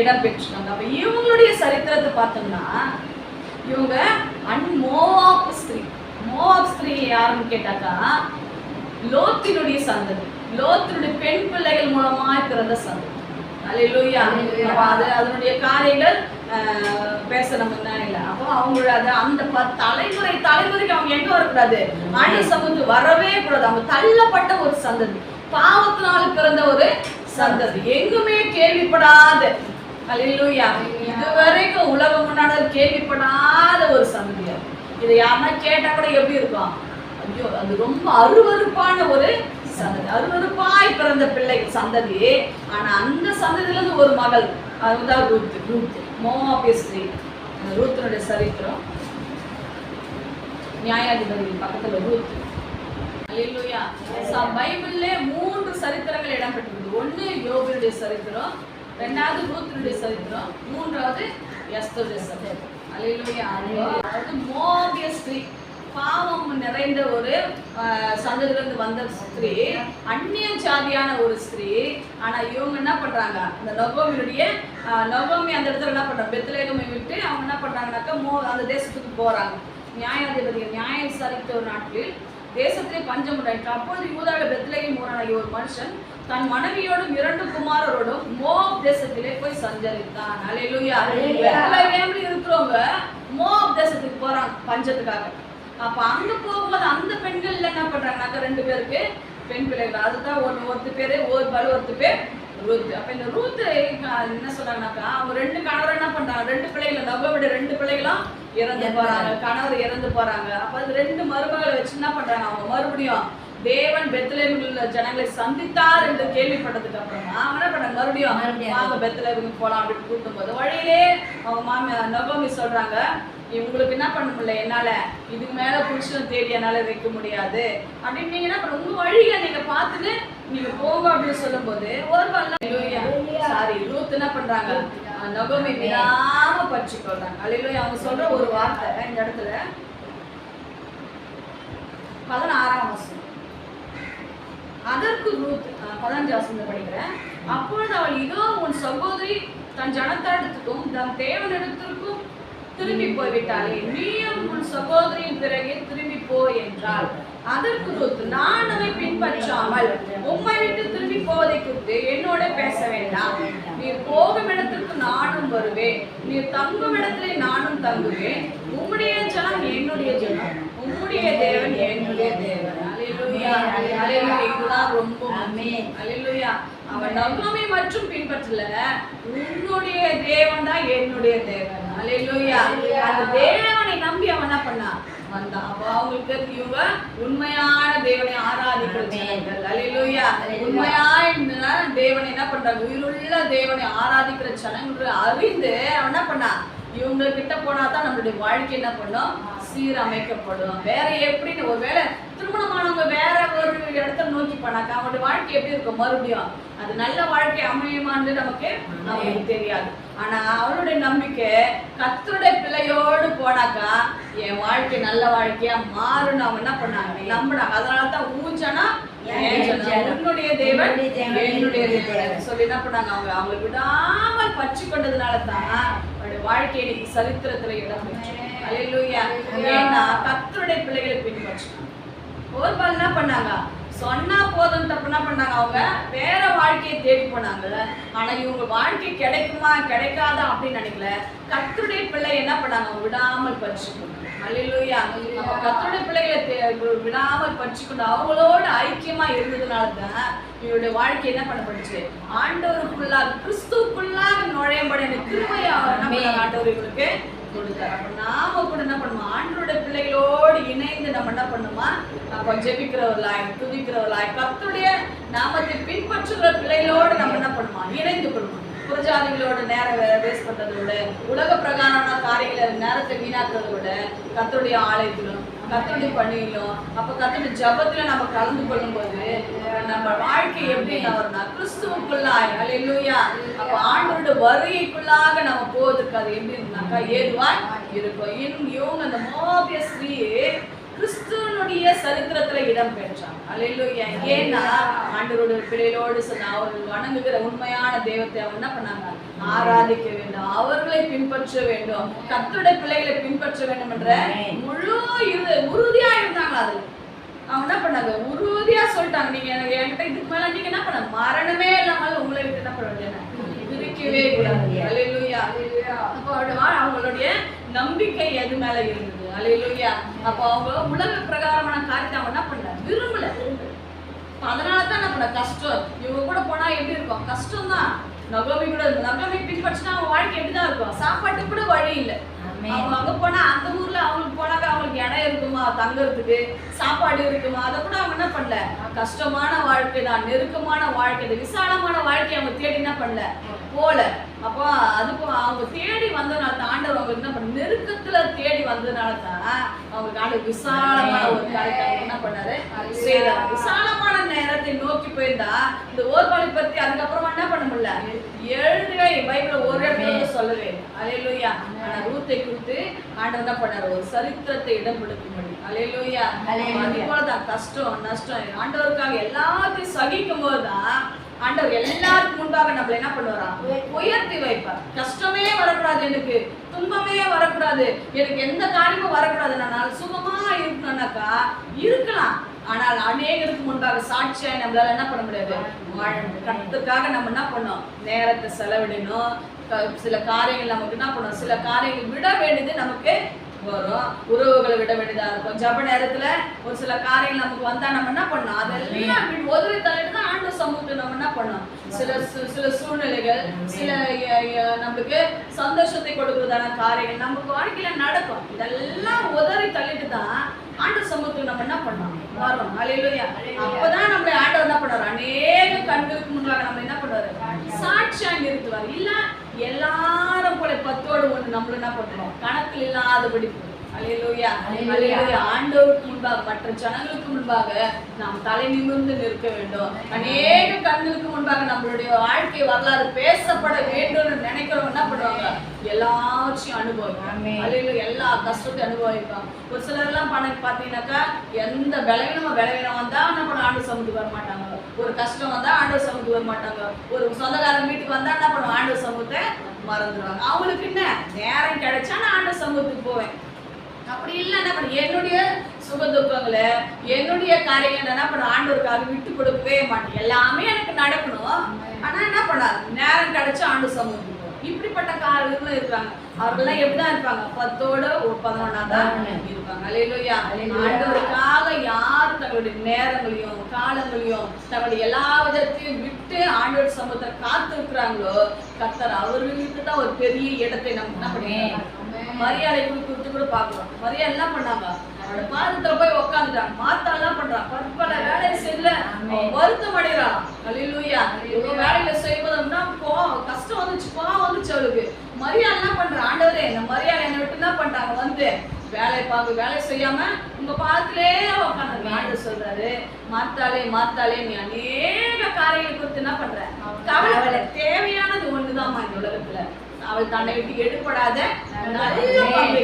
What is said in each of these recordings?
இடம் பெற்றிருக்காங்க. அப்ப இவங்களுடைய சரித்திரத்தை பார்த்தோம்னா இவங்க அன்மோவாப் ஸ்திரீ. மோவாப் ஸ்திரீ யாருன்னு கேட்டாக்கா லோத்தினுடைய சந்ததி. லோத்தினுடைய பெண் பிள்ளைகள் மூலமாய் பிறந்த சந்ததி. அப்ப அது அதனுடைய காரியங்கள் பேச நமக்கு தான் இல்லை. அப்போ அவங்களோட அது அந்த தலைமுறை தலைமுறைக்கு அவங்க எங்க வரக்கூடாது? ஆண்டி சமூகத்துக்கு வரவே கூடாது. அவங்க தள்ளப்பட்ட ஒரு சந்ததி. பாவத்தினால பிறந்த ஒரு சந்ததி. எங்குமே கேள்விப்படாத அலையிலூயா இதுவரைக்கும் உலகம் முன்னாடி கேள்விப்படாத ஒரு சந்ததி இதை யாருன்னா கேட்டா கூட எப்படி இருக்கும் ஐயோ அது ரொம்ப அருவருப்பான ஒரு சந்ததி. அருவறுப்பாய் பிறந்த பிள்ளை சந்ததி. ஆனா அந்த சந்ததியில இருந்து ஒரு மகள் அதுதான் ரூத் ரூத் மோவாபிய ஸ்திரீ. சரித்திரம். நியாயாதிபதி பக்கத்துல ரூத். அல்லேலூயா பைபிள்ல மூன்று சரித்திரங்கள் இடம்பெற்றிருக்கு ஒண்ணு யோபுடைய சரித்திரம் ரெண்டாவது ரூத்தினுடைய சரித்திரம் மூன்றாவது எஸ்தருடைய சரித்திரம். அல்லேலூயா. அதாவது மோபிய ஸ்திரீ பாவம் நிறைந்த ஒரு சந்ததிலிருந்து வந்த ஸ்திரீ அந்நிய ஜாதியான ஒரு ஸ்திரீ. ஆனா இவங்க என்ன பண்றாங்க? அந்த நொகோமியுடைய ஆஹ், அந்த இடத்துல என்ன பண்றாங்க? பெத்தலேகமை விட்டு அவங்க என்ன பண்றாங்கனாக்கா மோ அந்த தேசத்துக்கு போறாங்க. நியாயாதிபதிகள் நியாயம் விசாரித்த ஒரு நாட்டில் தேசத்திலே பஞ்சம் உண்டாயிற்று. அப்பொழுது யூதாவில பெத்லேகம் ஊரானாகிய ஒரு மனுஷன் தன் மனைவியோடும் இரண்டு குமாரரோடும் மோப் தேசத்திலே போய் சஞ்சரித்தான். பெத்லகேம்ல இருக்கிறவங்க? மோப் தேசத்துக்கு போறாங்க பஞ்சத்துக்காக. அப்ப அங்க போகும்போது அந்த பெண்கள்ல என்ன பண்றாங்கனாக்கா ரெண்டு பேருக்கு பெண் பிள்ளைகள். அதுதான் ஒன்று ஒருத்தர் பேரு ஒரு பலு ஒருத்தர் பேர் ரூத். அப்ப இந்த ரூத் என்ன சொல்றாங்கனாக்கா அவங்க ரெண்டு கணவர் என்ன பண்றாங்க? ரெண்டு பிள்ளைகள் நகோவிட ரெண்டு பிள்ளைகளும் இறந்து போறாங்க கணவர் இறந்து போறாங்க. அப்ப அது ரெண்டு மருமகளை வச்சு என்ன பண்றாங்க அவங்க? மறுபடியும் தேவன் பெத்லேமில் உள்ள ஜனங்களை சந்தித்தார் என்று கேள்விப்பட்டதுக்கு அப்புறமா அவங்க என்ன பண்றாங்க மறுபடியும். வாங்க பெத்லேமுக்கு போலாம் அப்படின்னு கூட்டும் போது வழியிலே அவங்க மாமியார் நகோமி சொல்றாங்க உங்களுக்கு என்ன பண்ண முடியல? என்னால இதுக்கு மேல புருஷன் தேடி என்னால வைக்க முடியாது. அப்படின்னு நீங்க என்ன பண்ண உங்க வழியை நீங்க பார்த்துட்டு நீங்க போங்க அப்படின்னு சொல்லும்போது ஒரு வரல சாரி ரூத் என்ன பண்றாங்க? நகோமி விடாம பற்றி கொள்றாங்க அவங்க சொல்ற ஒரு வார்த்தை இந்த இடத்துல. பதினாறாம் வசனம். அதற்கு ரூத் பதினஞ்சு பதினஞ்சாம் வசனத்தை படிக்கிறேன். அப்பொழுது அவள் இதோ உன் சகோதரி தன் ஜனத்தாடத்துக்கும் தன் தேவனிடத்திற்கும் திரும்பி போய்விட்டாளே. நீ சகோதரியின் பிறகே திரும்பி போ என்றாள் அதற்கு ரூத் நான் அதை பின்பற்றாமல் உம்மை விட்டு திரும்பி போவதை குறித்து என்னோட பேச வேண்டாம். நீர் போகும் இடத்திற்கு நானும் வருவேன். நீர் தங்கும் இடத்திலே நானும் தங்குவேன். உம்முடைய ஜனம் என்னுடைய ஜனம். உம்முடைய தேவன் என்னுடைய தேவன். அல்லேலூயா அல்லேலூயா இதுதான் ரொம்ப ஆமென். அல்லேலூயா அவன் நகோமி மற்றும் பின்பற்றல. உன்னுடைய தேவன் தான் என்னுடைய தேவன். அல்லேலூயா அந்த தேவனை நம்பி அவன் என்ன பண்ணான் வந்தான் அப்போ அவங்களுக்கு இவங்க உண்மையான தேவனை ஆராதிக்கிற ஜனங்கள் அல்லேலூயா உண்மையான தேவனை என்ன பண்றாங்க? உயிருள்ள தேவனை ஆராதிக்கிற ஜனங்கள் அறிந்து அவன் என்ன பண்ணான் இவங்க கிட்ட போனா தான் நம்மளுடைய வாழ்க்கை என்ன பண்ணும்? சீரமைக்கப்படும். வேற எப்படின்னு ஒருவேளை திருமணமானவங்க வேற ஒரு இடத்த நோக்கி போனாக்கா அவங்களுடைய வாழ்க்கை எப்படி இருக்கும்? மறுபடியும் அது நல்ல வாழ்க்கை அமையுமான்னு நமக்கு நமக்கு தெரியாது. ஆனா அவனுடைய நம்பிக்கை கத்தருடைய பிள்ளையோடு போனாக்கா என் வாழ்க்கை நல்ல வாழ்க்கையா மாறுன்னு அவங்க என்ன பண்ணாங்க? நம்பினாங்க. அதனால தான் ஊஞ்சனா. உன்னுடைய தேவன் என்னுடைய தேவன், சொல்லி என்ன பண்ணாங்க? அவங்க அவங்க விடாமல் பற்றி கொண்டதுனால தான் அவருடைய வாழ்க்கை இன்னைக்கு சரித்திரத்துல இடம் ஏன்னா கத்தருடைய பிள்ளைகளை பின்பற்றினாங்க ஒரு பால் என்ன பண்ணாங்க? சொன்னா போதும் தப்பு என்ன பண்ணாங்க. அவங்க வேற வாழ்க்கையை தேடி போனாங்க. ஆனா இவங்க வாழ்க்கை கிடைக்குமா கிடைக்காதா அப்படின்னு நினைக்கல. கத்தருடைய பிள்ளை என்ன பண்ணாங்க? விடாமல் பறிச்சுக்கணும் அல்லேலூயா நம்ம கத்தருடைய பிள்ளைகளை விடாமல் பறிச்சுக்கொண்டு அவங்களோட ஐக்கியமா இருந்ததுனால தான் இவருடைய வாழ்க்கை என்ன பண்ணப்பட்டுச்சு? ஆண்டவருக்குள்ளாக கிறிஸ்துவுக்குள்ளாக நுழையப்பட எனக்கு பண்ணாங்க? ஆண்டவர் கொடுத்தார். அப்ப நாம கூட என்ன பண்ணுவோம்? ஆண்டோட பிள்ளைகளோடு இணைந்து நம்ம என்ன பண்ணுமா அப்ப ஜெபிக்கிறவர்களாய் துதிக்கிறவர்களாய் கத்துடைய நாமத்தை பின்பற்றுகிற பிள்ளைகளோடு நம்ம என்ன பண்ணுமா இணைந்து கொள்வோம். புறஜாதிகளோட நேரம் வேஸ்ட் பண்றதை விட உலக பிரகாரமான காரியங்களை நேரத்தை வீணாக்குறதோட விட கர்த்தருடைய ஆலயத்திலும் கர்த்தருடைய பணியிலும் அப்ப கர்த்தருடைய ஜபத்துல நம்ம கலந்து கொள்ளும்போது நம்ம வாழ்க்கை எப்படி வரும்னா கிறிஸ்துவுக்குள்ளாய் அல்லேலூயா அப்ப ஆண்டோட வருகைக்குள்ளாக நம்ம போவதற்கு அது எப்படி இருந்தாக்கா ஏதுவாய் இருக்கும். இன்னும் இவங்க அந்த மோபிய ஸ்ரீ கிறிஸ்துவனுடைய சரித்திரத்துல இடம் பெற்றான் அல்லேலூயா ஏன்னா ஆண்டவருடைய பிள்ளைகளோடு சொன்ன அவர்கள் வணங்குகிற உண்மையான தெய்வத்தை அவங்க என்ன பண்ணாங்க? ஆராதிக்க வேண்டும். அவர்களை பின்பற்ற வேண்டும். கர்த்தருடைய பிள்ளைகளை பின்பற்ற வேண்டும் என்ற முழு உறுதியா இருந்தாங்க அதுல அவங்க என்ன பண்ணாங்க? உறுதியா சொல்லிட்டாங்க. நீங்க எனக்கு என்கிட்ட இதுக்கு மேல நீங்க என்ன பண்ண? மரணமே இல்லாமல் உங்களை விட்டு என்ன பண்ண வேண்டியது? பிரிக்கவே கூடாது. அப்போ அவங்களுடைய நம்பிக்கை எது மேல இருந்தது? அல்லேலூயா அப்போ அவங்க உலக பிரகாரமான காரியத்தை அவங்க என்ன பண்ணல? விரும்பல. அதனால தான் என்ன பண்ண? கஷ்டம். இவங்க கூட போனா எப்படி இருக்கும்? கஷ்டம் தான் நகோமி கூட நகோமி பின்பற்றினா அவங்க வாழ்க்கை எப்படிதான் இருக்கும்? சாப்பாட்டுக்கு கூட வழி இல்லை. அவங்க அங்க போனா அந்த ஊர்ல அவங்களுக்கு போனாக்க அவங்களுக்கு இடம் இருக்குமா? தங்குறதுக்கு சாப்பாடு இருக்குமா? அதை கூட அவங்க என்ன பண்ணல? கஷ்டமான வாழ்க்கை தான். நெருக்கமான வாழ்க்கை. விசாலமான வாழ்க்கை அவங்க தேடி என்ன பண்ணல? போல. அப்போ அதுக்கு அவங்க தேடி வந்ததுனால தான் ஆண்டவர் அவங்க என்ன பண்ண நெருக்கத்துல தேடி வந்ததுனால தான் அவங்களுக்கு ஆண்டு விசாலமான ஒரு காரியத்தை என்ன பண்ணாரு? செய்தார். விசாலமான நேரத்தை நோக்கி போயிருந்தா இந்த ஓர்பாலை பத்தி அதுக்கப்புறமா என்ன பண்ண முடியல? எழுதவே பைபிள்ல ஒரு இடத்துல சொல்லவே அலையிலூயா. ஆனா ரூத்தை குறித்து ஆண்டவர் என்ன பண்ணாரு? ஒரு சரித்திரத்தை இடம் கொடுக்கும்படி. அலையிலூயா. அது போலதான் கஷ்டம் நஷ்டம். ஆண்டவருக்காக எல்லாத்தையும் சகிக்கும் போதுதான் ஆண்டவர் எல்லாருக்கும் முன்பாக நம்மள என்ன பண்ணுவாரா? உயர்த்தி வைப்பார். கஷ்டமே வரக்கூடாது எனக்கு. துன்பமே வரக்கூடாது. எனக்கு எந்த காரியமும் வரக்கூடாது. நான் சுகமா இருக்கணும்னாக்கா இருக்கலாம். ஆனால் அநேகருக்கு முன்பாக சாட்சியாய் நம்மளால என்ன பண்ண முடியாது? வாழணும். நம்ம என்ன பண்ணோம் நேரத்தை செலவிடணும். க- சில காரியங்கள் நமக்கு என்ன பண்ணோம் சில காரியங்கள் விட வேண்டியது நமக்கு வரும். உறவுகளை விட வேண்டியதா இருக்கும். ஜப நேரத்துல ஒரு சில காரியங்கள் நமக்கு வந்தா நம்ம என்ன பண்ணோம் அதெல்லாம் விட்டு ஒதுரி தள்ளிட்டு தான் ஆண்டு சமூகத்தை நம்ம என்ன பண்ணோம் சில சில சூழ்நிலைகள் சில நமக்கு நம்மளுக்கு சந்தோஷத்தை கொடுக்கறதான காரியங்கள் நமக்கு வாழ்க்கையில நடக்கும். இதெல்லாம் உதறி தள்ளிட்டு தான் ஆண்டு சமூகத்துக்கு நம்ம என்ன பண்ணோம் வரோம். அலையிலோயா அப்பதான் நம்மளை ஆண்டவர் என்ன பண்ணுவார் அநேக கண்களுக்கு முன்பாக நம்ம என்ன பண்ணுவாரு சாட்சியா நிறுத்துவார் இல்ல எல்லாரும் போல பத்தோடு ஒண்ணு நம்மள என்ன பண்ணுவோம் கணக்கில் இல்லாதபடி அல்லேலூயா. அல்லேலூயா ஆண்டவருக்கு முன்பாக மற்ற ஜனங்களுக்கு முன்பாக நாம் தலை நிமிர்ந்து நிற்க வேண்டும். அநேக கண்களுக்கு முன்பாக நம்மளுடைய வாழ்க்கை வரலாறு பேசப்பட வேண்டும்னு நினைக்கிறவங்க என்ன பண்ணுவாங்க? எல்லாவற்றையும் அனுபவிப்பாங்க. அல்லேலூயா எல்லா கஷ்டத்தையும் அனுபவிப்பாங்க. ஒரு சிலர் எல்லாம் பண்ண பாத்தீங்கன்னாக்கா எந்த பலவீனமா பலவீனம் வந்தா என்ன பண்ண ஆண்டு சமூகத்துக்கு வர மாட்டாங்க ஒரு கஷ்டம் வந்தா ஆண்டு சமூகத்துக்கு வர மாட்டாங்க ஒரு சொந்தக்காரன் வீட்டுக்கு வந்தா என்ன பண்ணுவாங்க? ஆண்டு சமூகத்தை மறந்துடுவாங்க. அவங்களுக்கு என்ன? நேரம் கிடைச்சா நான் ஆண்டு சமூகத்துக்கு போவேன். அப்படி இல்லை என்ன பண்ண? என்னுடைய சுக துக்கங்களை என்னுடைய காரியங்கள் என்ன பண்ண? ஆண்டவருக்காக விட்டு கொடுக்கவே மாட்டேன். எல்லாமே எனக்கு நடக்கணும். ஆனா என்ன பண்ணாது நேரம் கிடைச்சா ஆண்டு சமூகத்துக்கு இப்படிப்பட்ட காரியங்களும் இருக்காங்க. அவர்கள்லாம் எப்படிதான் இருப்பாங்க? பத்தோட பதினொன்னா தான் இருப்பாங்க. அல்லேலூயா. ஆண்டவருக்காக யார் தங்களுடைய நேரங்களையும் காலங்களையும் தங்களுடைய எல்லா விதத்தையும் விட்டு ஆண்டவர் சமூகத்தை காத்து இருக்கிறாங்களோ கர்த்தர் அவர்களுக்கு தான் ஒரு பெரிய இடத்தை நம்ம என்ன பண்ணிருக்காங்க? மரியாதை கொடுத்து கூட பார்க்கலாம் மரியாதை என்ன பண்ணாங்க? அவரோட பாதத்துல போய் மாத்தா என்ன பண்றான். பற்பல வேலை செய்யல. வருத்தம் அடைகிறான். அல்லேலூயா இவங்க வேலையில செய்வதுன்னா கோவம் கஷ்டம் வந்துச்சு கோவம் வந்துச்சு அவளுக்கு. மரியாதை என்ன பண்ற ஆண்டவரே இந்த மரியாதை என்னை விட்டு என்ன பண்றாங்க வந்து வேலை பார்க்க வேலை செய்யாம உங்க பாதத்திலே உட்காந்து ஆண்டவர் சொல்றாரு மாத்தாலே மாத்தாலே நீ அநேக காரியங்களை குறித்து என்ன பண்ற? கவலை. தேவையானது ஒண்ணுதாம்மா இந்த உலகத்துல. அவள் தன்னை விட்டு எடுபடாத நல்ல பங்கை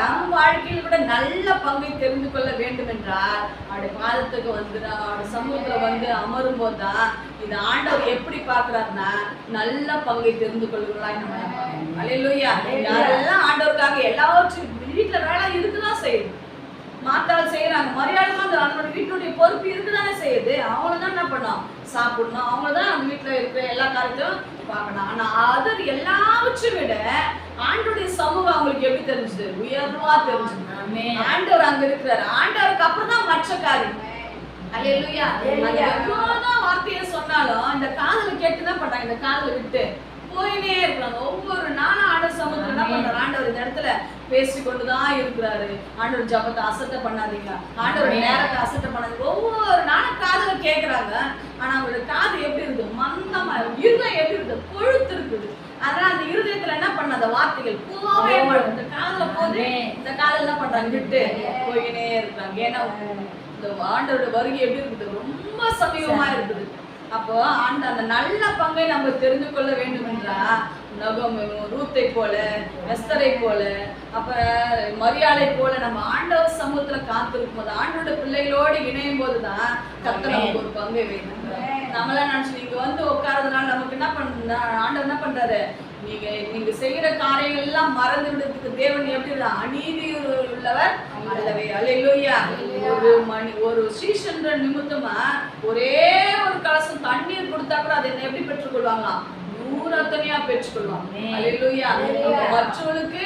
நம் வாழ்க்கையில் கூட நல்ல பங்கை தெரிந்து கொள்ள வேண்டும் என்றால் அவருடைய பாதத்துக்கு வந்து அவருடைய சமூகத்துல வந்து அமரும் போதுதான் இது ஆண்டவர் எப்படி பாக்குறாருன்னா நல்ல பங்கை தெரிந்து கொள்கிறாய் நம்ம அல்லேலூயா. யாரெல்லாம் ஆண்டவருக்காக எல்லாவற்றையும் வீட்டுல வேலை இருக்குதான் செய்யுது. மாத்தாள் செய்யறாங்க மரியாதை அந்த அவனோட வீட்டுடைய பொறுப்பு இருக்குதானே செய்யுது. அவங்கள தான் என்ன பண்ணோம் சாப்பிடணும். அவங்க தான் வீட்டுல இருக்கிற எல்லா காரியத்தையும் பார்க்கணும். ஆனா அது எல்லாவற்றையும் விட ஆண்டோடைய சமூகம் அவங்களுக்கு எப்படி தெரிஞ்சது? உயர்வா தெரிஞ்சது. ஆண்டவர் அங்க இருக்கிறாரு. ஆண்டவருக்கு அப்புறம் தான் மற்ற காரியம். அல்லேலூயா அது எவ்வளவுதான் வார்த்தையை சொன்னாலும் இந்த காதுல கேட்டு தான் பண்றாங்க. இந்த காதுல விட்டு. போயினே இருக்கிறாங்க ஒவ்வொரு நாளும் ஆண்டவர் சமூகத்துல என்ன பண்றாரு? ஆண்டவர் இந்த இடத்துல பேசி கொண்டுதான் இருக்கிறாரு. ஆண்டவர் ஜபத்தை அசட்டை பண்ணாதீங்க. ஆண்டவர் நேரத்தை அசட்டை பண்ணாதீங்க. ஒவ்வொரு நாளும் காதுல கேக்குறாங்க. ஆனா அவங்களோட காது எப்படி இருக்குது மந்தமா இருக்கு. இருதயம் எப்படி இருக்குது கொழுத்து இருக்குது. அதனால அந்த இருதயத்துல என்ன பண்ண? அந்த வார்த்தைகள் போவே இந்த காதுல போது இந்த காதுல என்ன பண்றாங்க? விட்டு போயினே இருக்காங்க ஏன்னா இந்த ஆண்டவரோட வருகை எப்படி இருக்குது? ரொம்ப சமீபமா இருக்குது. அப்போ அந்த அந்த நல்ல பங்கை நம்ம தெரிந்து கொள்ள வேண்டும் என்றா நகம் ரூத்தை போல எஸ்தரை போல அப்ப மரியாதை போல நம்ம ஆண்டவர் சமூகத்துல காத்திருக்கும் போது ஆண்டோட பிள்ளைகளோடு இணையும் போதுதான் கத்த நமக்கு ஒரு பங்கை வேணும் நம்மளாம் நினைச்சு நீங்க வந்து உட்காரதுனால நமக்கு என்ன பண்ண ஆண்டவர் என்ன பண்றாரு? நீங்க நீங்க செய்யற காரியங்கள் எல்லாம் மறந்து விடுறதுக்கு தேவன் எப்படி? அநீதி உள்ளவர் அல்லவே. அல்லேலூயா ஒரு மணி ஒரு ஸ்ரீசந்திரன் நிமித்தமா ஒரே ஒரு கலசம் தண்ணீர் கொடுத்தா கூட அதை எப்படி பெற்றுக்கொள்வாங்களாம்? நூறத்தனையா பெற்றுக்கொள்வாங்க அல்லேலூயா மற்றவர்களுக்கு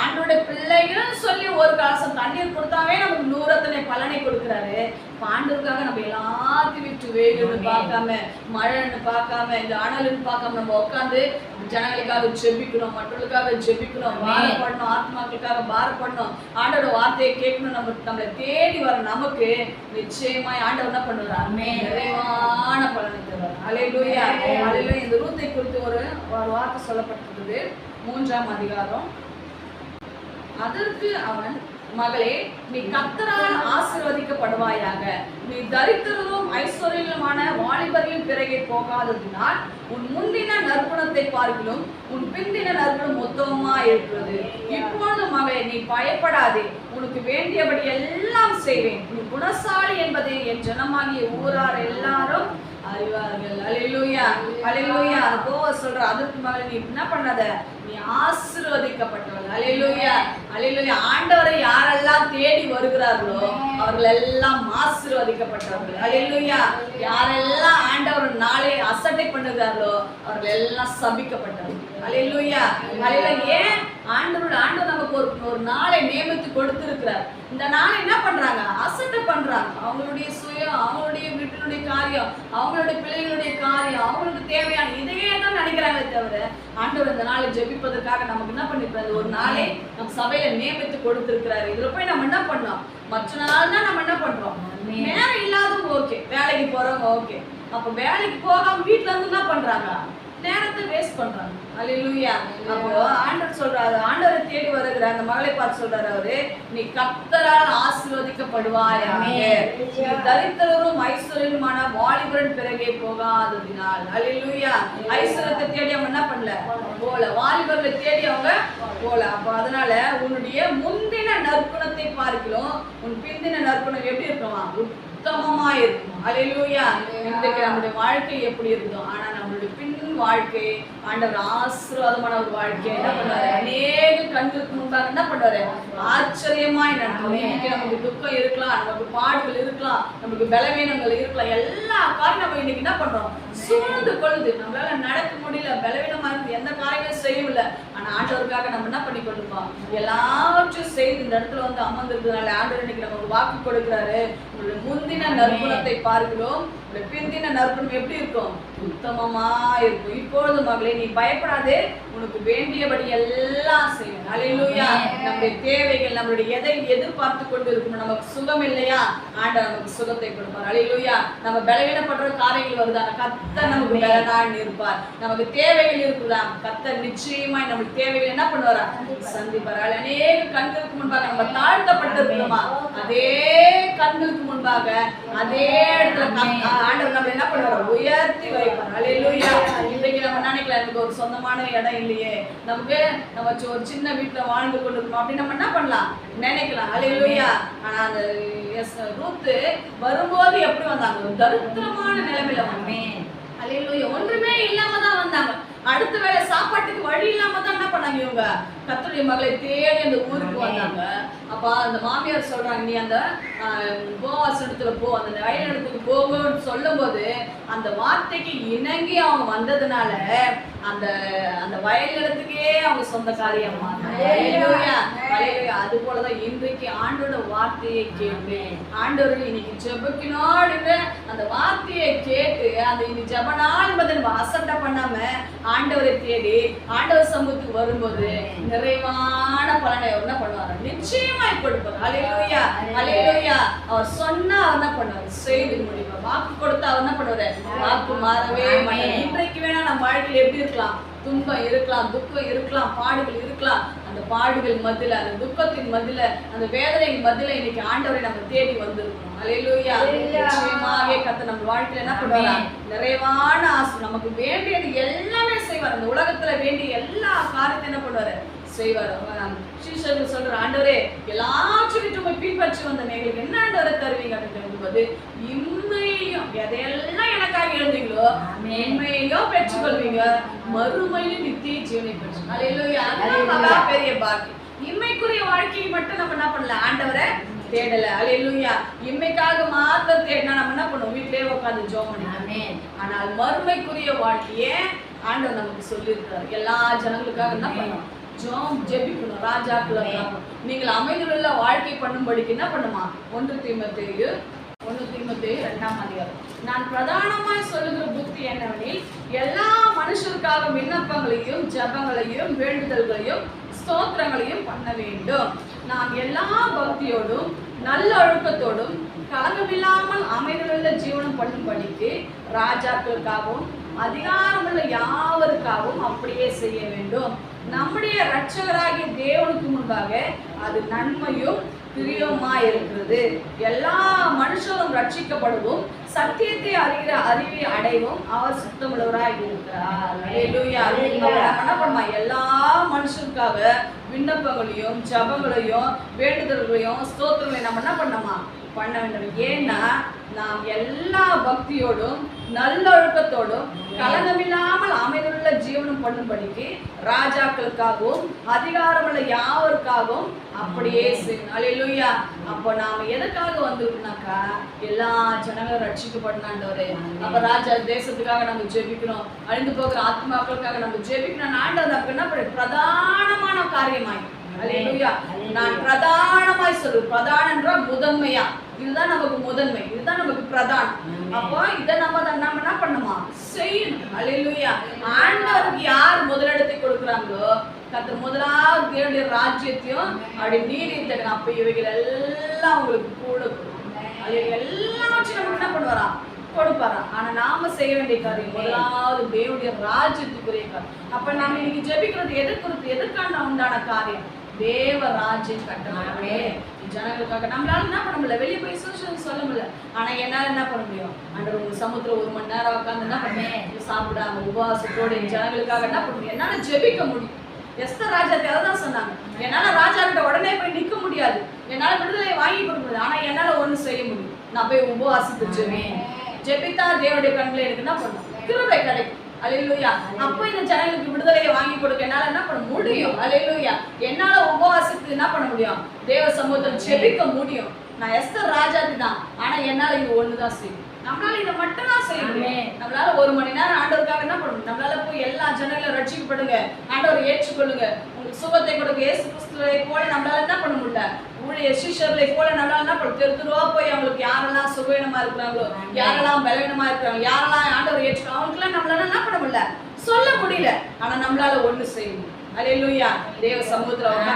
ஆண்டோட பிள்ளைகள் சொல்லி ஒரு கலசம் தண்ணீர் கொடுத்தாவே நமக்கு நூறத்தனை பலனை கொடுக்கிறாரு. பாண்டவருக்காக நம்ம எல்லாத்தையும் விட்டு வெயிலுன்னு பார்க்காம மழைன்னு பார்க்காம இந்த அனலுன்னு பார்க்காம நம்ம உட்காந்து ஜனங்களுக்காக ஜெபிக்கணும் மற்றவர்களுக்காக ஜெபிக்கணும் பாரப்படணும் ஆத்மாக்களுக்காக பாரப்படணும். ஆண்டோட வார்த்தையை கேட்கணும் நம்ம நம்மளை தேடி வர நமக்கு நிச்சயமாய் ஆண்டவர் என்ன பண்ணுவார்? நிறைவான பலனை தருவார். அலையிலூயா அலையில இந்த ரூத்தை குறித்து ஒரு ஒரு வார்த்தை சொல்லப்பட்டிருக்குது மூன்றாம் அதிகாரம். அதற்கு அவன் மகளே நீ கத்தரால் ஆசிர்வதிக்கப்படுவாயாக. நீ தரித்திரரும் ஐஸ்வர்யமான வாலிபரின் பிறகே போகாததினால் உன் முந்தின நற்குணத்தை பார்க்கிலும் உன் பிந்தின நற்குணம் மொத்தமா இருக்கிறது. இப்பொழுது மகளே நீ பயப்படாதே. உனக்கு வேண்டியபடி எல்லாம் செய்வேன். நீ குணசாலி என்பதை என் ஜனமாகிய ஊரார் எல்லாரும் அறிவார்கள். அலையிலூயா அலையிலூயா அது போக சொல்ற அதுக்கு மேல நீ என்ன பண்ணாத? நீ ஆசிர்வதிக்கப்பட்டவள் அலையிலூயா அலையிலூயா ஆண்டவரை யாரெல்லாம் தேடி வருகிறார்களோ அவர்கள் எல்லாம் ஆசிர்வதிக்கப்பட்டவர்கள். அலையிலூயா யாரெல்லாம் ஆண்டவர் நாளே அசட்டை பண்ணுகிறார்களோ அவர்கள் எல்லாம் சபிக்கப்பட்டவர்கள். அலையிலூயா அலையில ஏன்? ஆண்டவரோட ஆண்டவர் நமக்கு ஒரு ஒரு நாளை நியமித்து கொடுத்திருக்கிறார். இந்த நாளை என்ன பண்றாங்க? அசட்டை பண்றாங்க. அவங்களுடைய சுயம் அவங்களுடைய வீட்டினுடைய காரியம் அவங்களுடைய பிள்ளைகளுடைய காரியம் அவங்களுக்கு தேவையான இதையே தான் நினைக்கிறாங்களே தவிர ஆண்டவர் இந்த நாளை ஜெபிப்பதற்காக நமக்கு என்ன பண்ணிருக்காரு ஒரு நாளை நம்ம சபையில நியமித்து கொடுத்திருக்கிறாரு. இதுல போய் நம்ம என்ன பண்ணோம்? மற்ற நாள் தான் நம்ம என்ன பண்றோம்? நேரம் இல்லாதவங்க ஓகே வேலைக்கு போறவங்க ஓகே அப்ப வேலைக்கு போகாம வீட்ல இருந்து என்ன பண்றாங்க? நேரத்தை வேஸ்ட் பண்றாங்க. அல்லேலூயா அப்போ ஆண்டவர் சொல்றாரு ஆண்டவரை தேடி வருகிற அந்த மகளை பார்த்து சொல்றாரு அவரு நீ கத்தரால் ஆசீர்வதிக்கப்படுவாயாக. நீ தரித்திரரும் ஐஸ்வர்யமான வாலிபரன் பிறகே போகாததினால். அல்லேலூயா ஐஸ்வர்யத்தை தேடி அவங்க என்ன பண்ணல? போல. வாலிபர்களை தேடி அவங்க போல. அப்போ அதனால உன்னுடைய முந்தின நற்குணத்தை பார்க்கலாம் உன் பிந்தின நற்குணம் எப்படி இருக்குமா? உத்தமமா இருக்கும் அலையிலூயா இன்றைக்கு நம்முடைய வாழ்க்கை எப்படி இருந்தோம் ஆனா வாழ்க்கை ஆண்டவர் ஆசீர்வாதமான ஒரு வாழ்க்கை. என்ன பண்ணாரு அநேக கண்களுக்கு முன்பாக என்ன பண்ணுவாரு? ஆச்சரியமாய் நடக்கும் இன்னைக்கு நமக்கு துக்கம் இருக்கலாம் நமக்கு பாடுகள் இருக்கலாம் நமக்கு பலவீனங்கள் இருக்கலாம். எல்லா காரியம் நம்ம இன்னைக்கு என்ன பண்றோம்? சூழ்ந்து கொள்ளுது நம்மளால நடக்க முடியல பலவீனமா இருக்கு எந்த காரியங்களும் செய்யவில்லை. ஆனா ஆண்டவருக்காக நம்ம என்ன பண்ணி கொண்டிருக்கோம் எல்லாவற்றையும் செய்து இந்த இடத்துல வந்து அமர்ந்திருக்கிறதுனால ஆண்டவர் இன்னைக்கு நமக்கு வாக்கு கொடுக்கிறாரு. உங்களுடைய முந்தின நற்குணத்தை பார்க்கிறோம். உங்களுடைய பிந்தின நற்குணம் எப்படி இருக்கும்? உத்தமமா இருக்கும். இப்பொழுது மகளே நீ பயப்படாதே. உனக்கு வேண்டியபடி எல்லாம் செய்வேன். அலையிலூயா நம்முடைய தேவைகள் நம்மளுடைய எதை எதிர்பார்த்து கொண்டு இருக்கணும் நமக்கு சுகம் இல்லையா? ஆண்டவர் நமக்கு சுகத்தை கொடுப்பார். அலையிலூயா நம்ம பலவீனப்படுற காரியங்கள் வருதா. கத்த நமக்கு பலனான் இருப்பார் நமக்கு தேவைகள் இருக்குதா? கத்த நிச்சயமாய் நமக்கு தேவைகள் என்ன பண்ணுவாரா? சந்திப்பார் அதில் அநேக கண்களுக்கு முன்பாக நம்ம தாழ்த்தப்பட்டிருக்கிறோமா அதே கண்களுக்கு முன்பாக அதே இடத்துல ஆண்டவர் நம்ம என்ன பண்ணுவார்? உயர்த்தி வைப்பார். அலையிலூயா இன்றைக்கு நம்ம நினைக்கலாம்? எனக்கு ஒரு சொந்தமான இடம் இல்லையே. நமக்கு நம்ம ஒரு சின்ன வீட்டுல வாழ்ந்து கொண்டு இருக்கோம் அப்படின்னு நம்ம என்ன பண்ணலாம்? நினைக்கலாம். அலையிலூயா ஆனா அந்த எஸ் ரூத்து வரும்போது எப்படி வந்தாங்க? ஒரு தரித்திரமான நிலைமையில வந்தாங்க. அலையிலூயா ஒன்றுமே இல்லாம தான் வந்தாங்க. அடுத்த வேளை சாப்பாட்டுக்கு வழி இல்லாம தான் என்ன பண்ணாங்க இவங்க? கத்துடைய மகளை தேடி அந்த ஊருக்கு வந்தாங்க. அப்ப அந்த மாமியார் சொல்றாங்க நீ அந்த கோவாஸ் இடத்துல போ அந்த வயல் இடத்துக்கு போகணும்னு சொல்லும்போது அந்த வார்த்தைக்கு இணங்கி அவங்க வந்ததுனால அந்த அந்த வயல் இடத்துக்கே அவங்க சொந்தக்காரியம் அது போலதான் இன்றைக்கு ஆண்டோட வார்த்தையை கேட்டு ஆண்டவர் இன்னைக்கு ஜெபக்கினோம் அப்படின்னு அந்த வார்த்தையை கேட்டு அந்த இன்னைக்கு என்பதை நம்ம அசட்டை பண்ணாம ஆண்டவரை தேடி ஆண்டவர் சமூகத்துக்கு வரும்போது நிறைவான பலனை அவர் என்ன பண்ணுவார்? நிச்சயமாய் கொடுப்பார். அலையிலூயா அலையிலூயா அவர் சொன்னா அவர் என்ன பண்ணுவார்? செய்து முடிப்பார் வாக்கு கொடுத்தா அவர் என்ன பண்ணுவாரு? வாக்கு மாறவே மாட்டார். இன்றைக்கு வேணா நம்ம வாழ்க்கையில எப்படி இருக்கலாம்? துன்பம் இருக்கலாம் துக்கம் இருக்கலாம் பாடுகள் இருக்கலாம். அந்த பாடுகள் மத்தியில அந்த துக்கத்தின் மத்தியில அந்த வேதனையின் மத்தியில இன்னைக்கு ஆண்டவரை நம்ம தேடி வந்திருக்கோம். அலையிலூயா நிச்சயமாவே கத்த நம்ம வாழ்க்கையில என்ன பண்ணுவாரா? நிறைவான ஆசை நமக்கு வேண்டியது எல்லாமே செய்வார். அந்த உலகத்துல வேண்டிய எல்லா காரியத்தையும் என்ன பண்ணுவாரு? செய்வார். சீஷர்கள் சொல்ற ஆண்டவரே எல்லாச்சும் போய் பின்பற்றி வந்த எங்களுக்கு என்ன ஆண்டவரை தருவீங்க? அப்படின்னு கேட்கும்போது இம்மையிலும் எதையெல்லாம் எனக்காக எழுந்தீங்களோ இம்மையிலும் பெற்றுக்கொள்வீங்க. மறுமையிலும் நித்திய ஜீவனை பெற்று மகா பெரிய பாக்கியம். இம்மைக்குரிய வாழ்க்கையை மட்டும் நம்ம என்ன பண்ணல? ஆண்டவரை தேடல. அலையிலூயா இம்மைக்காக மாத்திரம் தேடினா நம்ம என்ன பண்ணுவோம்? வீட்டிலேயே உட்காந்து ஜோம் பண்ணி ஆனால் மறுமைக்குரிய வாழ்க்கையே ஆண்டவர் நமக்கு சொல்லியிருக்காரு எல்லா ஜனங்களுக்காக என்ன பண்ணணும்? ஜோம் ஜெபிக்கணும். ராஜாக்களுக்காக நீங்கள் அமைதியுள்ள வாழ்க்கை பண்ணும்படிக்கு என்ன பண்ணுமா? ஒன்று தீமத்தேயு ஒன்று தீமத்தேயு ரெண்டாம் அதிகாரம். நான் பிரதானமாய் சொல்லுகிற புத்தி என்னவெனில் எல்லா மனுஷருக்காக விண்ணப்பங்களையும் ஜெபங்களையும் வேண்டுதல்களையும் ஸ்தோத்திரங்களையும் பண்ண வேண்டும். நாம் எல்லா பக்தியோடும் நல்ல ஒழுக்கத்தோடும் கலங்கமில்லாமல் அமைதியுள்ள ஜீவனம் பண்ணும்படிக்கு ராஜாக்களுக்காகவும் அதிகாரமுள்ள யாவருக்காகவும் அப்படியே செய்ய வேண்டும். நம்முடைய இரட்சகராகிய தேவனுக்கு முன்பாக அது நன்மையும் பிரியமா இருக்கிறது. எல்லா மனுஷரும் ரட்சிக்கப்படவும் சத்தியத்தை அறிகிற அறிவை அடைவும். அவர் சுத்தமுள்ளவராய் இருக்கிறார். என்ன பண்ணுமா? எல்லா மனுஷருக்காக விண்ணப்பங்களையும் ஜபங்களையும் வேண்டுதல்களையும் ஸ்தோத்திரங்களையும் நம்ம என்ன பண்ணோமா பண்ண வேண்டும். ஏன்னா நாம் எல்லா பக்தியோடும் நல்லொழுக்கத்தோடும் கலங்கமில்லாமல் அமைதியுள்ள ஜீவனம் பண்ணும்படிக்கு ராஜாக்களுக்காகவும் அதிகாரமுள்ள யாவருக்காகவும் அப்படியே அலையிலுயா அல்லேலூயா அப்போ நாம எதுக்காக வந்திருக்கோம்னாக்கா எல்லா ஜனங்களும் ரட்சிக்கப்படணாண்டவரே அப்ப ராஜா தேசத்துக்காக நம்ம ஜெபிக்கணும் அழிந்து போகிற ஆத்மாக்களுக்காக நம்ம ஜெபிக்கணும் ஆண்டவர் நமக்கு என்ன பிரதானமான காரியமாய். அலையிலுயா நான் பிரதானமாய் சொல்லு பிரதானன்ற முதன்மையா. இதுதான் நமக்கு முதன்மை இதுதான் நமக்கு பிரதானம். அப்போ இதை நம்ம நம்ம என்ன பண்ணுமா செய்யணும். அல்லேலூயா ஆண்டவருக்கு யார் முதலிடத்தை கொடுக்குறாங்களோ கத்த முதலாவது தேவனுடைய ராஜ்யத்தையும் அப்படி நீதி தகன அப்ப இவைகள் எல்லாம் உங்களுக்கு கூட கொடுக்கும். அது எல்லாவற்றையும் நமக்கு என்ன பண்ணுவாரா? கொடுப்பாராம் ஆனா நாம செய்ய வேண்டிய காரியம் முதலாவது தேவனுடைய ராஜ்யத்துக்குரிய காரியம். அப்ப நாம இன்னைக்கு ஜெபிக்கிறது எது குறித்து எதற்கான உண்டான காரியம்? தேவ ராஜ்யம் கட்டணமே ஜனங்களுக்காக. நம்மளால என்ன பண்ண முடியல? வெளியே போய் சுவிசேஷம் சொல்ல முடியல. ஆனா என்னால என்ன பண்ண முடியும்? அன்று உங்க சமுத்திரம் ஒரு மணி நேரம் உட்காந்து என்ன பண்ணேன் சாப்பிடாம உபவாசத்தோடு என் ஜனங்களுக்காக என்ன பண்ண முடியும்? என்னால ஜெபிக்க முடியும். எஸ்தர் ராஜா தான் சொன்னாங்க. என்னால ராஜா கிட்ட உடனே போய் நிக்க முடியாது. என்னால விடுதலை வாங்கி கொடுக்க முடியாது. ஆனா என்னால ஒண்ணு செய்ய முடியும். நான் போய் உபவாசித்து ஜெபிப்பேன் ஜெபித்தா தேவனுடைய கண்களை எனக்கு என்ன பண்ணும்? கிருபை கிடைக்கும். அலையிலுயா. அப்போ இந்த ஜனங்களுக்கு விடுதலையை வாங்கி கொடுக்க என்னால என்ன பண்ண முடியும்? அலையிலுயா. என்னால உபவாசத்துக்கு என்ன பண்ண முடியும்? தேவ சமூகத்தில் ஜெபிக்க முடியும். நான் எஸ்தர் ராஜாதி தான் ஆனா என்னால இது ஒண்ணுதான் செய்யும் நம்மளால இதை மட்டும் தான் செய்ய முடியும். நம்மளால ஒரு மணி நேரம் ஆண்டவருக்காக என்ன பண்ணணும் நம்மளால போய் எல்லா ஜனங்களும் ரட்சிக்கப்படுங்க. ஆண்டவர் ஏற்றுக்கொள்ளுங்க. உங்களுக்கு சுகத்தை கொடுங்க. இயேசு கிறிஸ்துவை போல நம்மளால என்ன பண்ண முடியல? ஊழிய சிஷர்களை போல நம்மளால என்ன பண்ண தெரு தெருவா போய் அவங்களுக்கு யாரெல்லாம் சுகவீனமா இருக்கிறாங்களோ யாரெல்லாம் பலவீனமா இருக்கிறாங்க யாரெல்லாம் ஆண்டவர் ஏற்றுக்கோ அவங்களுக்குலாம் நம்மளால என்ன பண்ண முடியல? சொல்ல முடியல. ஆனா நம்மளால ஒண்ணு செய்ய முடியும்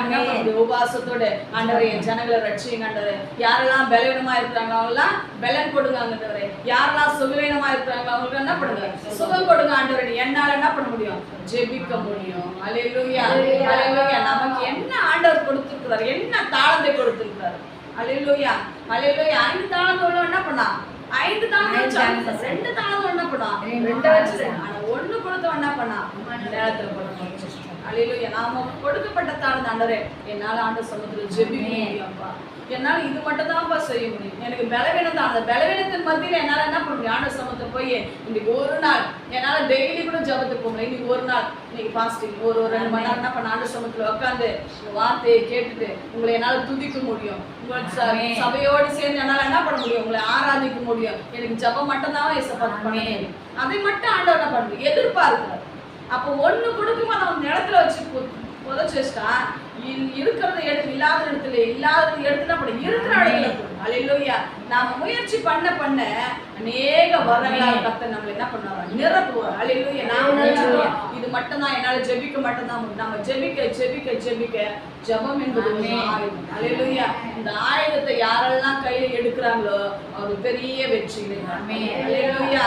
என்ன பண்ண முடியும்? உபவாசத்தோட ஆண்டவரே என் ஜனங்களை ரட்சிங்க ஆண்டவரே. யாரெல்லாம் பலவீனமா இருக்கிறாங்க அவங்களாம் பலன் கொடுங்க ஆண்டவரே. யாரெல்லாம் சுகவீனமா இருக்கிறாங்க அவங்களுக்கு என்ன பண்ணுங்க? சுகம் கொடுங்க ஆண்டவரே. என்னால என்ன பண்ண முடியும்? ஜெபிக்க முடியும். அலையிலுயா அலையிலுயா நமக்கு என்ன ஆண்டவர் கொடுத்திருக்கிறார்? என்ன தாளத்தை கொடுத்திருக்கிறார்? அலையிலுயா அலையிலுயா ஐந்து தாளத்தோட என்ன பண்ணா? ஐந்து தாளம் ரெண்டு தாளம் என்ன பண்ணா? ரெண்டு வச்சு ஆனா ஒண்ணு கொடுத்தவன் என்ன பண்ணா? நேரத்துல அலையிலுயா நாம கொடுக்கப்பட்ட தாளம் ஆண்டவரே. என்னால ஆண்டு சமுத்திரம் ஜெபிக்க முடியும்ப்பா என்னால இது மட்டும் தான்ப்பா செய்ய முடியும். எனக்கு பலவீனம் தான் அந்த பலவீனத்தின் மத்தியில என்னால என்ன பண்ண முடியும்? ஆண்டு சமுத்திரம் போய் இன்னைக்கு ஒரு நாள் என்னால டெய்லி கூட ஜபத்துக்கு போக முடியும் இன்னைக்கு ஒரு நாள் இன்னைக்கு பாஸ்டிங் ஒரு ஒரு ரெண்டு மணி நேரம் என்ன பண்ண? ஆண்டு சமூகத்துல உட்காந்து வார்த்தையை கேட்டுட்டு உங்களை என்னால துதிக்க முடியும். உங்கள் சபையோடு சேர்ந்து என்னால என்ன பண்ண முடியும்? உங்களை ஆராதிக்க முடியும். எனக்கு ஜபம் மட்டும் தான் பண்ண முடியும். அதை மட்டும் ஆண்டவர் என்ன பண்ணுது எதிர்பார்க்கிறார் அப்போ ஒண்ணு கொடுக்கும்போது அவன் நிலத்துல வச்சு புதைச்சு வச்சுட்டா இருக்கிறத எடுத்து இல்லாத இடத்துல இல்லாத இடத்துல அப்படி இருக்கிற இடத்துல கொடு. அல்லேலூயா நாம முயற்சி பண்ண பண்ண அநேக வரங்களால் கத்த நம்மள என்ன பண்ணுவாங்க? நிரப்புவார் அல்லேலூயா நாம இது மட்டும் தான் என்னால ஜெபிக்க மட்டும் தான் முடியும். நம்ம ஜெபிக்க ஜெபிக்க ஜெபிக்க ஜெபம் என்பது ஆயுதம் இந்த ஆயுதத்தை யாரெல்லாம் கையில எடுக்கிறாங்களோ அவர் பெரிய வெற்றி அல்லேலூயா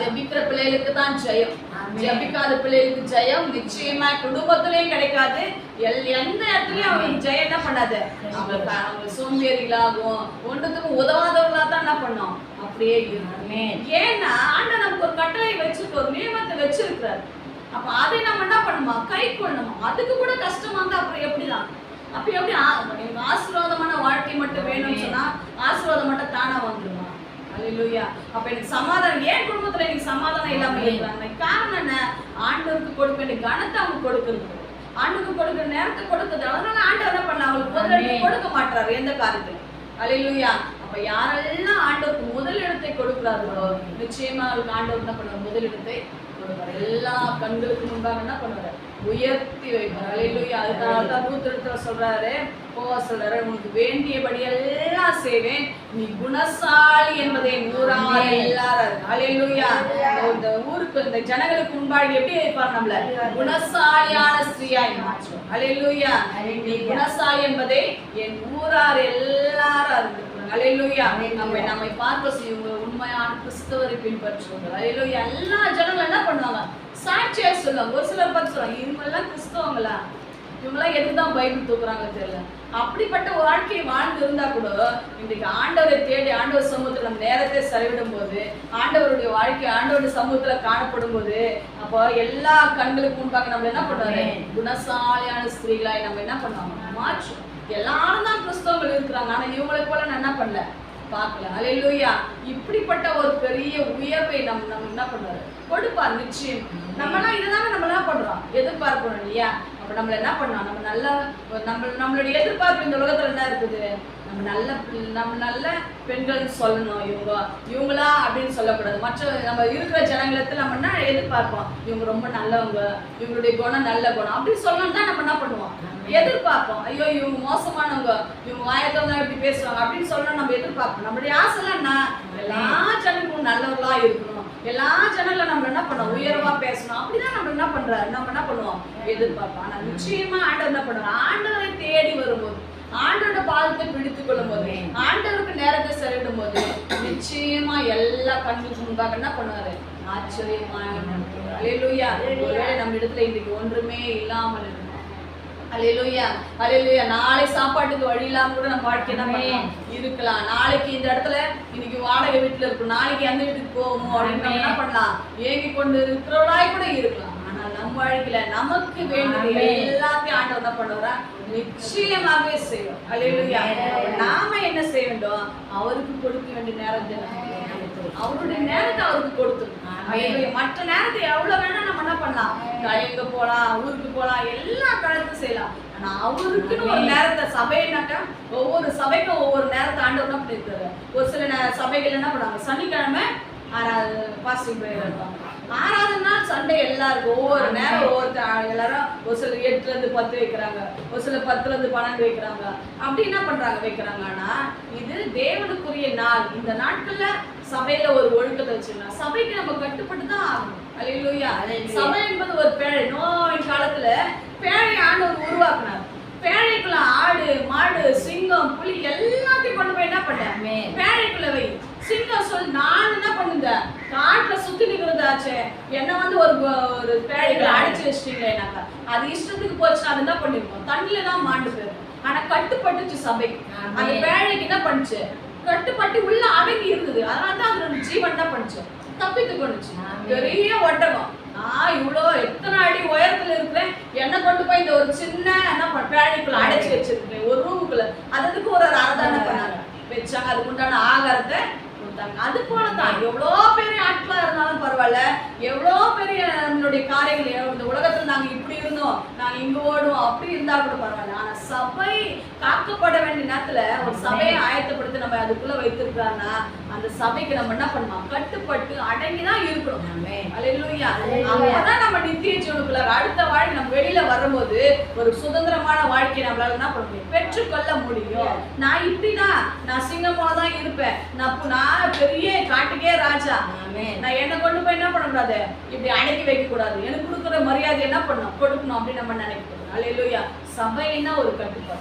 ஜெபிக்கிற பிள்ளைகளுக்கு தான் ஜெயம். ஜெபிக்காத பிள்ளைகளுக்கு ஜெயம் நிச்சயமா குடும்பத்திலயும் கிடைக்காது. எல் எந்த இடத்துலயும் அவங்களுக்கு ஜெயம் என்ன பண்ணாது? அவங்களுக்கு அவங்க சோம்பேறிகளாகும் ஒன்றுத்துக்கும் உதவாதவர்களா தான் என்ன பண்ணோம்? அப்படியே இருக்கும் ஆமென். ஏன்னா ஆண்டவர் நமக்கு ஒரு கட்டளை வச்சிருக்க ஒரு நியமத்தை வச்சிருக்கிறார். அப்ப அதை நம்ம என்ன பண்ணுமா? கை கொள்ளணுமா? அதுக்கு கூட கஷ்டமா இருந்தா அப்புறம் எப்படிதான்? அப்ப எப்படி ஆசீர்வாதமான வாழ்க்கை மட்டும் வேணும்னு சொன்னா ஆசீர்வாதம் மட்டும் தானா வந்துருமா? அல்லேலூயா அப்ப எனக்கு சமாதானம் ஏன் குடும்பத்துல எனக்கு சமாதானம் இல்லாம இருக்கிறாங்க காரணம் என்ன? ஆண்டவருக்கு கொடுக்க வேண்டிய கனத்தை அவங்க கொடுக்கறது. ஆண்டுக்கு கொடுக்கிற நேரத்தை கொடுக்குது அதனால ஆண்டவர் என்ன பண்ண அவங்களுக்கு முதலிடத்தை ஆமென். கொடுக்க மாட்டாரு எந்த காரியத்திலும். அல்லேலூயா அப்ப யாரெல்லாம் ஆண்டவருக்கு முதலிடத்தை கொடுக்கிறார்களோ நிச்சயமா அவருக்கு ஆண்டவர் என்ன பண்ணுவார்? முதலிடத்தை கொடுப்பார். எல்லா கண்களுக்கு முன்பாக என்ன பண்ணுவாரு? உயர்த்தி வைப்பார். அல்லேலூயா அதனால தான் ரூத்திரத்துல சொல்றாரு போவா சொல்றாரு உனக்கு வேண்டியபடி எல்லாம் செய்வேன். நீ குணசாலி என்பதை ஊரால். எல்லாரும் அல்லேலூயா இந்த ஊருக்கு இந்த ஜனங்களுக்கு முன்பாக எப்படி வைப்பார் நம்மள? குணசாலியான ஸ்திரீயாய் மாற்றும் அல்லேலூயா நீ குணசாலி என்பதை என் ஊரார் எல்லாரும் அறிந்திருக்கிறாங்க அல்லேலூயா நம்ம நம்மை பார்க்க செய்யுங்க உண்மையான கிறிஸ்தவரை பின்பற்றுவாங்க அல்லேலூயா எல்லா ஜனங்களும் என்ன பண்ணுவாங்க? சாட்சியா சொல்லுவாங்க ஒரு சிலர் பார்த்து சொல்லுவாங்க இவங்க எல்லாம் கிறிஸ்தவங்களா? இவங்கெல்லாம் எதுக்கு தான் பைபிள் தூக்குறாங்க தெரியல. அப்படிப்பட்ட ஒரு வாழ்க்கையை வாழ்ந்து இருந்தா கூட இன்றைக்கு ஆண்டவரை தேடி ஆண்டவர் சமூகத்துல நம்ம நேரத்தை செலவிடும் போது ஆண்டவருடைய வாழ்க்கை ஆண்டவருடைய சமூகத்துல காணப்படும் போது அப்போ எல்லா கண்களுக்கு முன்பாக நம்ம என்ன பண்ணுவாரு. குணசாலியான ஸ்திரீகளாய் நம்ம என்ன பண்ணுவாங்க? மாற்றும் எல்லாரும் தான் கிறிஸ்தவங்கள் இருக்கிறாங்க. ஆனா இவங்களை போல நான் என்ன பண்ணல? பார்க்கல. அலையிலூயா இப்படிப்பட்ட ஒரு பெரிய உயர்வை நம்ம நம்ம என்ன பண்ணுவாரு? கொடுப்பார் நிச்சயம். நம்மலாம் இதுதானே நம்ம என்ன பண்றோம். எதிர்பார்க்கணும் இல்லையா? அப்போ நம்மளை என்ன பண்ணோம் நம்ம நல்ல நம்ம நம்மளுடைய எதிர்பார்ப்பு இந்த உலகத்தில் என்ன இருக்குது? நம்ம நல்ல நம்ம நல்ல பெண்கள் சொல்லணும். இவங்க இவங்களா அப்படின்னு சொல்லக்கூடாது. மற்ற நம்ம இருக்கிற ஜனங்களத்துல நம்ம என்ன எதிர்பார்ப்போம்? இவங்க ரொம்ப நல்லவங்க. இவங்களுடைய குணம் நல்ல குணம். அப்படின்னு சொல்லணும் தான் நம்ம என்ன பண்ணுவோம்? எதிர்பார்ப்போம். ஐயோ இவங்க மோசமானவங்க. இவங்க வாயத்தவங்க இப்படி பேசுவாங்க. அப்படின்னு சொல்லணும் நம்ம எதிர்பார்ப்போம். நம்மளுடைய ஆசைலாம் என்ன? எல்லா ஜனங்களும் நல்லவர்களா இருக்கணும். எல்லா ஜனங்களும் நம்ம என்ன பண்ணோம்? உயர்வா பேசணும். அப்படிதான் நம்ம என்ன பண்றாரு நம்ம என்ன பண்ணுவோம்? எதிர்பார்ப்போம். ஆனா நிச்சயமா ஆண்டவர் என்ன பண்ணுவார்? ஆண்டவரை தேடி வரும்போது ஆண்டோட பாதத்தை பிடித்துக் கொள்ளும் போது ஆண்டவருக்கு நேரத்தை செலவிடும் போது நிச்சயமா எல்லா கண்ணுக்கு முன்பாக என்ன பண்ணுவாரு? ஆச்சரியமா அலையிலுயா. ஒருவேளை நம்ம இடத்துல இன்னைக்கு ஒன்றுமே இல்லாமல் இருக்கும் அலையிலுயா அலையிலுயா நாளை சாப்பாட்டுக்கு வழி இல்லாம கூட நம்ம வாழ்க்கை பண்ணலாம்? இருக்கலாம். நாளைக்கு இந்த இடத்துல இன்னைக்கு வாடகை வீட்டுல இருக்கும் நாளைக்கு அந்த வீட்டுக்கு போவோமோ அப்படின்னு நம்ம என்ன பண்ணலாம்? ஏங்கி கொண்டு இருக்கிறவளாய் கூட இருக்கலாம். ஆனா நம்ம வாழ்க்கையில நமக்கு வேண்டியது ஆமென். எல்லாத்தையும் ஆண்டவர் என்ன பண்ணுவாரா? நிச்சயமாகவே செய்வோம் அலையிலுயா நாம என்ன செய்ய வேண்டும்? அவருக்கு கொடுக்க வேண்டிய நம்ம கொடுக்கணும். அவருடைய நேரத்தை அவருக்கு கொடுத்துருக்கணும் ஆமென். மற்ற நேரத்தை எவ்வளவு வேணா நம்ம என்ன பண்ணலாம்? எங்க போலாம் ஊருக்கு போலாம் எல்லா காலத்தையும் செய்யலாம். ஆனா அவருக்குன்னு ஒரு நேரத்தை சபைனாக்கா ஒவ்வொரு சபைக்கும் ஒவ்வொரு நேரத்தை ஆண்டவர் என்ன பண்ணிருக்காரு ஒரு சில சபைகள் என்ன பண்ணுவாங்க? சனிக்கிழமை பாசிட்டிவ் இருப்பாங்க ஆறாவது நாள் சண்டே எல்லாருக்கும். ஒவ்வொரு நேரம் ஒவ்வொருத்தர் எல்லாரும் ஒரு சிலர் எட்டுல இருந்து பத்து வைக்கிறாங்க. ஒரு சிலர் பத்துல இருந்து பன்னெண்டு வைக்கிறாங்க. அப்படி என்ன பண்றாங்க வைக்கிறாங்க? ஆனா இது தேவனுக்குரிய நாள். இந்த நாட்கள்ல சபையில ஒரு ஒழுக்கத்தை வச்சிருக்கலாம் சபைக்கு நம்ம கட்டுப்பட்டு தான் ஆகணும். அல்லேலூயா. சபை என்பது ஒரு பேழை. நோயின் காலத்துல பேழை ஆண்டவர் உருவாக்குனார். பேழைக்குள்ள ஆடு மாடு சிங்கம் புலி எல்லாத்தையும் கொண்டு போய் என்ன பண்ண. பேழைக்குள்ள வை. சிங்கம் சொல் நான் என்ன பண்ணுங்க? காட்டுல சுத்தி நிக்கிறதாச்சே என்ன வந்து ஒரு ஒரு பேழைக்குள்ள அடைச்சு வச்சிட்டீங்களேனாக்கா அது இஷ்டத்துக்கு போச்சுன்னா அது என்ன பண்ணிருக்கோம் தண்ணில தான் மாண்டு ஆனா கட்டுப்பட்டுச்சு ஆமென். அந்த பேழைக்கு என்ன பண்ணுச்சு? கட்டுப்பட்டு உள்ள அடங்கி இருந்தது. அதனால தான் அதோட ஜீவன் என்ன பண்ணுச்சு? தப்பித்து கொண்டுச்சு. பெரிய ஒட்டகம். நான் இவ்வளோ எத்தனை அடி உயரத்துல இருக்கிறேன்? என்ன கொண்டு போய் இந்த ஒரு சின்ன என்ன பேழைக்குள்ள அடைச்சு வச்சிருக்கேன் ஒரு ரூமுக்குள்ள. அதுக்கு ஒரு அரதான பண்ணாங்க? வச்சாங்க. அதுக்கு உண்டான ஆகாரத்தை கொடுத்தாங்க அது போல தான் எவ்வளோ பெரிய ஆட்களா இருந்தாலும் பரவாயில்ல. எவ்வளோ பெரிய நம்மளுடைய காரியங்கள் இந்த உலகத்துல நாங்க இப்படி இருந்தோம். நாங்க இங்க ஓடுவோம். அப்படி இருந்தா கூட பரவாயில்ல. ஆனா சபை காக்கப்பட வேண்டிய நேரத்துல ஒரு சபையை ஆயத்தப்படுத்தி நம்ம அதுக்குள்ள வைத்திருக்காருன்னா அந்த சபைக்கு நம்ம என்ன பண்ணணும் கட்டுப்பட்டு அடங்கி தான் அல்லேலூயா. அப்பதான் நம்ம நித்திய ஜீவனுக்குள்ள அடுத்த வாழ்க்கை நம்ம வெளியில வரும்போது ஒரு சுதந்திரமான வாழ்க்கையை நம்மளால என்ன பண்ண முடியும்? பெற்றுக்கொள்ள முடியும். நான் இப்படிதான் நான் சிங்கமா தான் இருப்பேன். நான் பு- நான் பெரிய காட்டுக்கே ராஜா. நான் என்ன கொண்டு போய் என்ன பண்ணக்கூடாது இப்படி அடக்கி வைக்க கூடாது எனக்கு கொடுக்குற மரியாதை என்ன பண்ணணும்? கொடுக்கணும் அப்படின்னு நம்ம நினைக்கக்கூடாது. அல்லேலூயா சபைன்னா ஒரு கட்டுப்பாடு.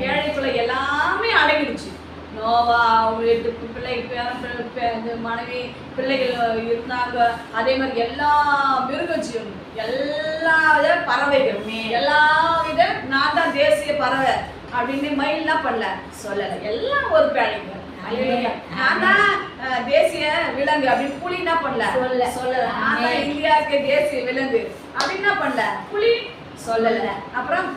ஏழைக்குள்ள எல்லாமே அடங்கிடுச்சு. நோவா அவங்க எட்டு பிள்ளை பேரன் பிள்ளை, பே- இது மனைவி பிள்ளைகள் இருந்தாங்க. அதே மாதிரி எல்லா மிருக ஜீவன் எல்லா வித பறவைகள். எல்லா வித நான் தான் தேசிய பறவை அப்படின்னு மயில் என்ன பண்ணல. சொல்லல. எல்லாம் ஒரு பேழைங்க. நான் தான் அஹ், தேசிய விலங்கு அப்படின்னு புலி என்ன பண்ணல? சொல்லல. சொல்லல. நான் தான். இந்தியாவுக்கு தேசிய விலங்கு. அப்படின்னு என்ன பண்ணல? புலி? சொல்லல. அப்புறம்.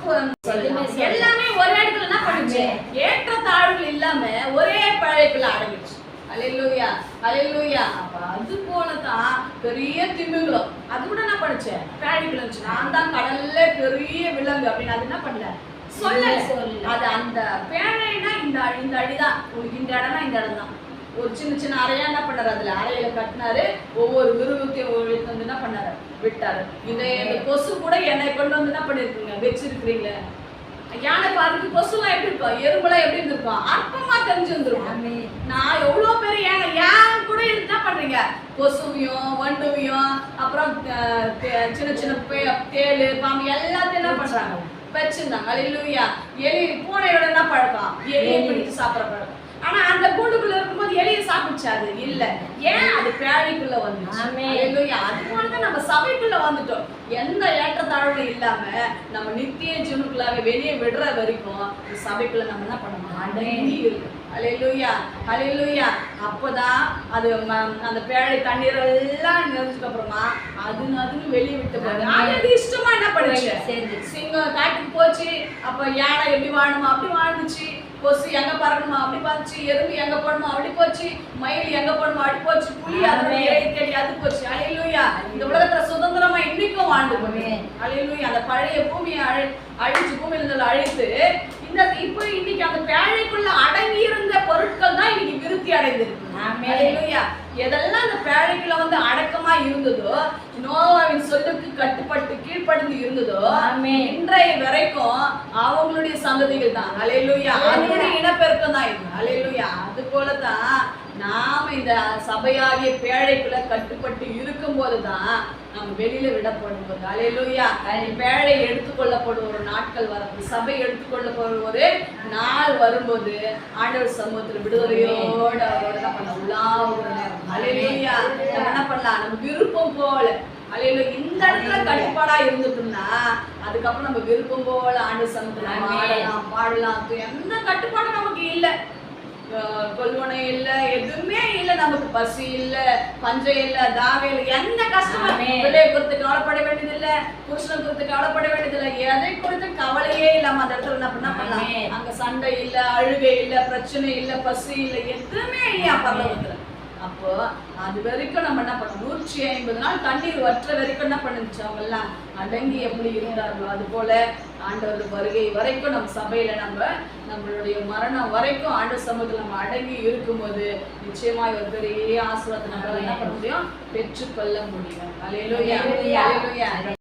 எல்லாமே ஒரே இடத்துல என்ன பண்ணுச்சு. ஏற்ற தாழ்வுகள் இல்லாம ஒரே பழைப்புல அடங்கிச்சு அலையிலூயா அலையிலூயா. அப்ப அது போலதான் பெரிய திமிங்கலம். அது கூட என்ன பண்ணுச்சு? இருந்துச்சு. நான் தான் கடல்ல பெரிய விலங்கு அப்படின்னு அது என்ன பண்ணல? சொல்லல. அது அந்த பேழைனா இந்த இந்த அடிதான் இந்த இடம்னா இந்த இடம் தான் ஒரு சின்ன சின்ன அறையா என்ன பண்ணாரு? அதுல அறையில கட்டினாரு. ஒவ்வொரு விருவத்தையும் ஒரு எடுத்து வந்து என்ன பண்ணாரு? விட்டாரு. இந்த கொசு கூட என்னை கொண்டு வந்து என்ன பண்ணிருக்கீங்க? வச்சிருக்கிறீங்களே. யானை பாருங்க கொசுலாம் எப்படி இருக்கும் எறும்புலாம் எப்படி இருந்திருக்கும் அற்பமா தெரிஞ்சு இருந்திருக்கும் ஆமென். நான் எவ்வளவு பேர் யானை யான் கூட என்ன பண்றீங்க? கொசுவையும் வண்டுவையும் அப்புறம் சின்ன சின்ன தேளு பாம்பு எல்லாத்தையும் என்ன பண்றாங்க? வச்சிருந்தாங்க அல்லேலூயா எலி பூனையோட என்ன பழக்கம். எலியை பிடிச்சு சாப்பிட்ற பழக்கம். ஆனா அந்த கூண்டுக்குள்ள இருக்கும்போது எலியை சாப்பிடுச்சு அது? இல்ல. ஏன்? அது பேழைக்குள்ள வந்துச்சு. அது போல தான் நம்ம சபைக்குள்ள வந்துட்டோம். எந்த ஏற்றத்தாழ்வும் இல்லாம நம்ம நித்திய ஜீவனுக்குள்ளாக வெளியே விடுற வரைக்கும் இந்த சபைக்குள்ள நம்ம என்ன பண்ணணும் அடங்கி இருக்கு அலையிலூயா அலையிலூயா அப்போதான் அது அந்த பேழை தண்ணீர் எல்லாம் நிறைஞ்சதுக்கு அப்புறமா அது அதுன்னு வெளியே விட்டு போகுது அது இஷ்டமா என்ன பண்ணுச்சு. சிங்கம் காட்டுக்கு போச்சு. அப்ப யானை எப்படி வாழணுமா அப்படி வாழ்ந்துச்சு. கொசு எங்க பறக்கணுமா அப்படி பார்த்துச்சு எறும்பு எங்க போடணுமா அப்படி போச்சு. மயில் எங்க போடணுமா அப்படி போச்சு. புலி அதோட ஆமென். இறை தேடி அது போச்சு. அலையிலூயா. இந்த உலகத்துல சுதந்திரமா இன்னைக்கும் வாழ்ந்து ஆமென். அலையிலூயா. அந்த பழைய பூமியை அழி அழிச்சு பூமியில அழித்து இந்த இப்போ இன்னைக்கு அந்த பேழைக்குள்ள அடங்கி இருந்த பொருட்கள் தான் இன்னைக்கு விருத்தி அடைந்திருக்கு. எதெல்லாம் அந்த பேழைக்குள்ள வந்து அடக்கமா இருந்ததோ நோவாவின் சொல்லுக்கு கட்டுப்பட்டு கீழ்ப்படிந்து இருந்ததோ. இன்றைய வரைக்கும் அவங்களுடைய சந்ததிகள் தான். அலையிலுயா அவங்களுடைய இனப்பெருக்கம் தான் இது. அலையிலுயா அது போலதான் நாம இந்த சபையாகிய பேழைக்குள்ள கட்டுப்பட்டு இருக்கும் போதுதான் நம்ம வெளியில விடப்படும் போது அலையிலுயா பேழை எடுத்துக்கொள்ளப்படும் ஒரு நாட்கள் வரப்போது சபை எடுத்துக்கொள்ளப்படும் ஒரு நாள் வரும்போது ஆண்டவர் சமூகத்துல விடுதலையோட அவரோட என்ன பண்ண உலாவுகிற நேரம். அலையிலுயா நம்ம என்ன பண்ணலாம்? நம்ம விருப்பம் போல. அலையில இந்த இடத்துல கட்டுப்பாடா இருந்துட்டோம்னா அதுக்கப்புறம் நம்ம விருப்பம் போல ஆண்டு சமத்துல ஆமென். ஆடலாம் பாடலாம். அது எந்த கட்டுப்பாடும் நமக்கு இல்ல. கொல்வனை இல்ல எதுவுமே இல்ல. நமக்கு பசி இல்ல பஞ்சம் இல்ல தாகம் இல்ல. எந்த கஷ்டமும். பிள்ளைய குறித்து கவலைப்பட வேண்டியது இல்ல புருஷனை குறித்து கவலைப்பட வேண்டியது இல்ல எதை குறித்து கவலையே இல்லாம அந்த இடத்துல என்ன பண்ண பண்ணலாம். அங்க சண்டை இல்ல அழுகை இல்ல பிரச்சனை இல்ல பசி இல்ல எதுவுமே இல்லையா பரலோகத்துல அப்போ அது வரைக்கும் நம்ம என்ன பண்ணோம் நூற்றி ஐம்பது நாள் தண்ணீர் வற்ற வரைக்கும் என்ன பண்ணுச்சு அவங்க எல்லாம் அடங்கி எப்படி இருந்தார்களோ அது போல ஆண்டவர் வருகை வரைக்கும் நம்ம சபையில நம்ம நம்மளுடைய மரணம் வரைக்கும் ஆண்டவர் சமூகத்துல நம்ம அடங்கி இருக்கும்போது நிச்சயமா ஒரு பெரிய ஆசீர்வாதத்தை நம்மளால என்ன பண்ண முடியும்? பெற்றுக்கொள்ள முடியும். அலையிலோயா